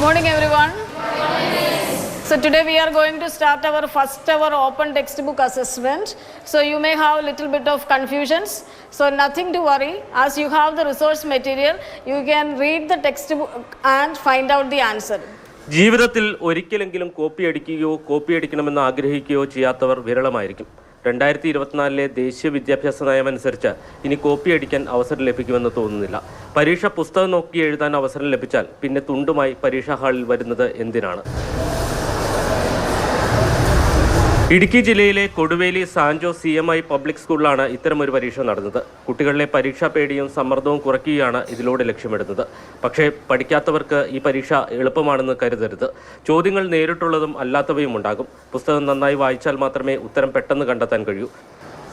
Good morning, everyone. So today we are going to start our first ever open textbook assessment. So you may have little bit of confusions. So nothing to worry. As you have the resource material, you can read the textbook and find out the answer. ജീവിതത്തിൽ ഒരിക്കലെങ്കിലും copy അടിക്കുകയോ copy അടിക്കണമെന്ന് ആഗ്രഹിക്കുകയോ ചെയ്യാത്തവർ വിരളമായിരിക്കും രണ്ടായിരത്തി ഇരുപത്തിനാലിലെ ദേശീയ വിദ്യാഭ്യാസ നയം അനുസരിച്ച് ഇനി കോപ്പി അടിക്കാൻ അവസരം ലഭിക്കുമെന്ന് തോന്നുന്നില്ല. പരീക്ഷ പുസ്തകം നോക്കി എഴുതാൻ അവസരം ലഭിച്ചാൽ പിന്നെ തുണ്ടുമായി പരീക്ഷാ ഹാളിൽ വരുന്നത് എന്തിനാണ്? ഇടുക്കി ജില്ലയിലെ Koduveli Sanjo C M I public സ്കൂളിലാണ് ഇത്തരമൊരു പരീക്ഷ നടന്നത്. കുട്ടികളിലെ പരീക്ഷാ പേടിയും സമ്മർദ്ദവും കുറയ്ക്കുകയാണ് ഇതിലൂടെ ലക്ഷ്യമിടുന്നത്. പക്ഷേ പഠിക്കാത്തവർക്ക് ഈ പരീക്ഷ എളുപ്പമാണെന്ന് കരുതരുത്. ചോദ്യങ്ങൾ നേരിട്ടുള്ളതും അല്ലാത്തവയും ഉണ്ടാകും. പുസ്തകം നന്നായി വായിച്ചാൽ മാത്രമേ ഉത്തരം പെട്ടെന്ന് കണ്ടെത്താൻ കഴിയൂ.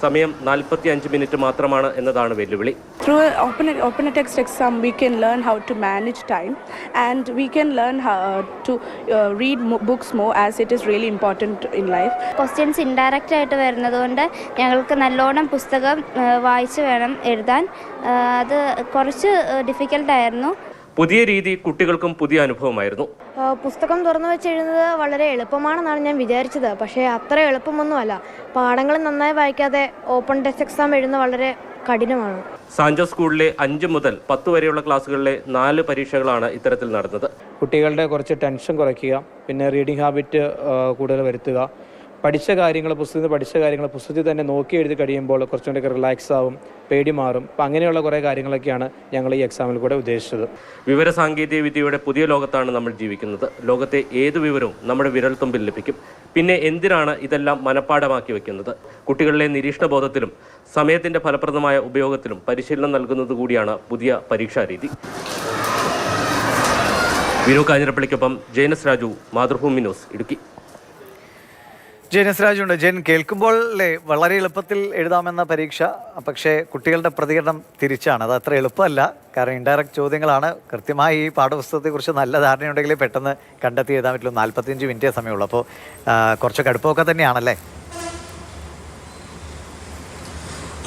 സമയം നാൽപ്പത്തി അഞ്ച് മിനിറ്റ് മാത്രമാണ് എന്നതാണ് വെല്ലുവിളി Through an open, open a text exam, we can learn how to manage time and we can learn how to uh, read mo- books more as it is really important in life. Questions indirect ആയിട്ട് വരുന്നത് ഞങ്ങൾക്ക് നല്ലോണം പുസ്തകം വായിച്ച് വേണം എഴുതാൻ അത് കുറച്ച് ഡിഫിക്കൽട്ടായിരുന്നു പുതിയ രീതി കുട്ടികൾക്കും പുതിയ അനുഭവമായിരുന്നു. പുസ്തകം തുറന്നു വെച്ച് എഴുതുന്നത് വളരെ എളുപ്പമാണെന്നാണ് ഞാൻ വിചാരിച്ചത്. പക്ഷേ അത്ര എളുപ്പമൊന്നുമല്ല. പാഠങ്ങൾ നന്നായി വായിക്കാതെ ഓപ്പൺ ടെസ്റ്റ് എക്സാം എഴുതുന്നത് വളരെ കഠിനമാണ്. സാൻജോ സ്കൂളിലെ അഞ്ച് മുതൽ പത്ത് വരെയുള്ള ക്ലാസ്സുകളിലെ നാല് പരീക്ഷകളാണ് ഇത്തരത്തിൽ നടന്നത്. കുട്ടികളുടെ കുറച്ച് ടെൻഷൻ കുറയ്ക്കുക പിന്നെ റീഡിംഗ് ഹാബിറ്റ് കൂടുതൽ വരുത്തുക പഠിച്ച കാര്യങ്ങൾ പുസ്തകത്തിൽ നിന്ന് പഠിച്ച കാര്യങ്ങൾ പുസ്തകത്തിൽ തന്നെ നോക്കി എഴുതി കഴിയുമ്പോൾ കുറച്ചും കൂടെ റിലാക്സ് ആവും പേടി മാറും. അപ്പം അങ്ങനെയുള്ള കുറേ കാര്യങ്ങളൊക്കെയാണ് ഞങ്ങൾ ഈ എക്സാമിൽ കൂടെ ഉദ്ദേശിച്ചത്. വിവരസാങ്കേതിക വിദ്യയുടെ പുതിയ ലോകത്താണ് നമ്മൾ ജീവിക്കുന്നത്. ലോകത്തെ ഏത് വിവരവും നമ്മുടെ വിരൽത്തുമ്പിൽ ലഭിക്കും. പിന്നെ എന്തിനാണ് ഇതെല്ലാം മനഃപ്പാടമാക്കി വെക്കുന്നത്? കുട്ടികളിലെ നിരീക്ഷണ ബോധത്തിലും സമയത്തിന്റെ ഫലപ്രദമായ ഉപയോഗത്തിലും പരിശീലനം നൽകുന്നത് കൂടിയാണ് പുതിയ പരീക്ഷാ രീതി. വിനു കാഞ്ഞിരപ്പള്ളിക്കൊപ്പം ജയനസ് രാജു മാതൃഭൂമി ന്യൂസ് ഇടുക്കി. ജെനസ് രാജുണ്ട്. ജെൻ കേൾക്കുമ്പോൾ വളരെ എളുപ്പത്തിൽ എഴുതാമെന്ന പരീക്ഷ. പക്ഷേ കുട്ടികളുടെ പ്രതികരണം തിരിച്ചാണ്. അത് അത്ര എളുപ്പമല്ല. കാരണം ഇൻഡയറക്റ്റ് ചോദ്യങ്ങളാണ്. കൃത്യമായി ഈ പാഠപുസ്തകത്തെക്കുറിച്ച് നല്ല ധാരണയുണ്ടെങ്കിൽ പെട്ടെന്ന് കണ്ടെത്തി എഴുതാൻ പറ്റുള്ളൂ. നാൽപ്പത്തിയഞ്ച് മിനിറ്റേ സമയമുള്ളൂ. അപ്പോൾ കുറച്ച് കടുപ്പമൊക്കെ തന്നെയാണല്ലേ?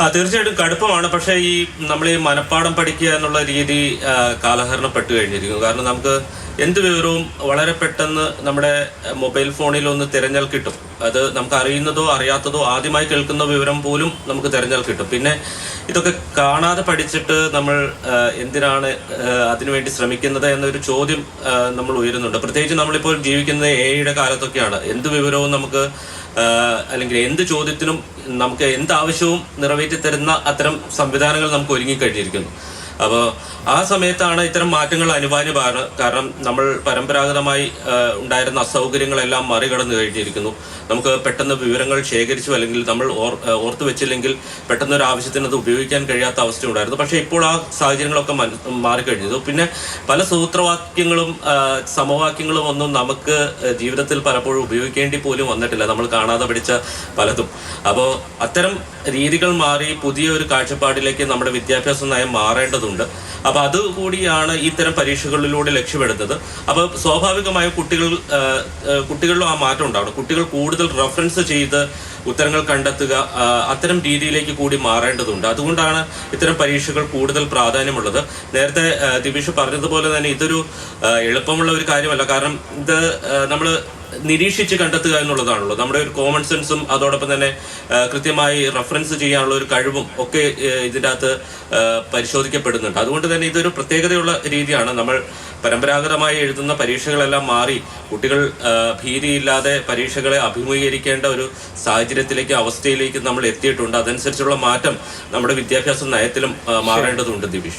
ആ തീർച്ചയായിട്ടും കടുപ്പമാണ്. പക്ഷേ ഈ നമ്മൾ ഈ മനഃപ്പാടം പഠിക്കുക എന്നുള്ള രീതി കാലഹരണപ്പെട്ട് കഴിഞ്ഞിരിക്കുന്നു. കാരണം നമുക്ക് എന്ത് വിവരവും വളരെ പെട്ടെന്ന് നമ്മുടെ മൊബൈൽ ഫോണിൽ ഒന്ന് തിരഞ്ഞാൽ കിട്ടും. അത് നമുക്ക് അറിയുന്നതോ അറിയാത്തതോ ആദ്യമായി കേൾക്കുന്ന വിവരം പോലും നമുക്ക് തിരഞ്ഞാൽ കിട്ടും. പിന്നെ ഇതൊക്കെ കാണാതെ പഠിച്ചിട്ട് നമ്മൾ എന്തിനാണ് അതിനുവേണ്ടി ശ്രമിക്കുന്നത് എന്നൊരു ചോദ്യം നമ്മൾ ഉയരുന്നുണ്ട്. പ്രത്യേകിച്ച് നമ്മളിപ്പോൾ ജീവിക്കുന്നത് എ ഐയുടെ കാലത്തൊക്കെയാണ്. എന്ത് വിവരവും നമുക്ക് അല്ലെങ്കിൽ എന്ത് ചോദ്യത്തിനും നമുക്ക് എന്ത് ആവശ്യവും നിറവേറ്റി തരുന്ന അത്തരം സംവിധാനങ്ങൾ നമുക്ക് ഒരുങ്ങിക്കഴിഞ്ഞിരിക്കുന്നു. അപ്പോൾ ആ സമയത്താണ് ഇത്തരം മാറ്റങ്ങൾ അനിവാര്യമാണ് കാരണം നമ്മൾ പരമ്പരാഗതമായി ഉണ്ടായിരുന്ന അസൗകര്യങ്ങളെല്ലാം മറികടന്നു കഴിഞ്ഞിരിക്കുന്നു. നമുക്ക് പെട്ടെന്ന് വിവരങ്ങൾ ശേഖരിച്ചു അല്ലെങ്കിൽ നമ്മൾ ഓർത്ത് വെച്ചില്ലെങ്കിൽ പെട്ടെന്ന് ഒരു ആവശ്യത്തിന് അത് ഉപയോഗിക്കാൻ കഴിയാത്ത അവസ്ഥ ഉണ്ടായിരുന്നു. പക്ഷേ ഇപ്പോൾ ആ സാഹചര്യങ്ങളൊക്കെ മാറിക്കഴിഞ്ഞു പിന്നെ പല സൂത്രവാക്യങ്ങളും സമവാക്യങ്ങളും ഒന്നും നമുക്ക് ജീവിതത്തിൽ പലപ്പോഴും ഉപയോഗിക്കേണ്ടി പോലും വന്നിട്ടില്ല. നമ്മൾ കാണാതെ പഠിച്ച പലതും. അപ്പോൾ അത്തരം രീതികൾ മാറി പുതിയ ഒരു കാഴ്ചപ്പാടിലേക്ക് നമ്മുടെ വിദ്യാഭ്യാസ നയം മാറേണ്ടതുണ്ട്. അപ്പോൾ അതുകൂടിയാണ് ഇത്തരം പരീക്ഷകളിലൂടെ ലക്ഷ്യമെടുത്തത് അപ്പോൾ സ്വാഭാവികമായ കുട്ടികൾ കുട്ടികളിലും ആ മാറ്റം ഉണ്ടാവണം. കുട്ടികൾ കൂടുതൽ റെഫറൻസ് ചെയ്ത് ഉത്തരങ്ങൾ കണ്ടെത്തുക അത്തരം രീതിയിലേക്ക് കൂടി മാറേണ്ടതുണ്ട്. അതുകൊണ്ടാണ് ഇത്തരം പരീക്ഷകൾ കൂടുതൽ പ്രാധാന്യമുള്ളത്. നേരത്തെ ദിവിഷ് പറഞ്ഞതുപോലെ തന്നെ ഇതൊരു എളുപ്പമുള്ള ഒരു കാര്യമല്ല. കാരണം ഇത് നമ്മൾ നിരീക്ഷിച്ച് കണ്ടെത്തുക എന്നുള്ളതാണല്ലോ നമ്മുടെ ഒരു കോമൺ സെൻസും അതോടൊപ്പം തന്നെ കൃത്യമായി റെഫറൻസ് ചെയ്യാനുള്ള ഒരു കഴിവും ഒക്കെ ഇതിന്റെ അകത്ത് പരിശോധിക്കപ്പെടുന്നുണ്ട്. അതുകൊണ്ട് തന്നെ ഇതൊരു പ്രത്യേകതയുള്ള രീതിയാണ്. നമ്മൾ പരമ്പരാഗതമായി എഴുതുന്ന പരീക്ഷകളെല്ലാം മാറി കുട്ടികൾ ഭീതിയില്ലാതെ പരീക്ഷകളെ അഭിമുഖീകരിക്കേണ്ട ഒരു സാഹചര്യത്തിലേക്ക് അവസ്ഥയിലേക്ക് നമ്മൾ എത്തിയിട്ടുണ്ട്. അതനുസരിച്ചുള്ള മാറ്റം നമ്മുടെ വിദ്യാഭ്യാസ നയത്തിലും മാറേണ്ടതുണ്ട് ദിവിഷ്.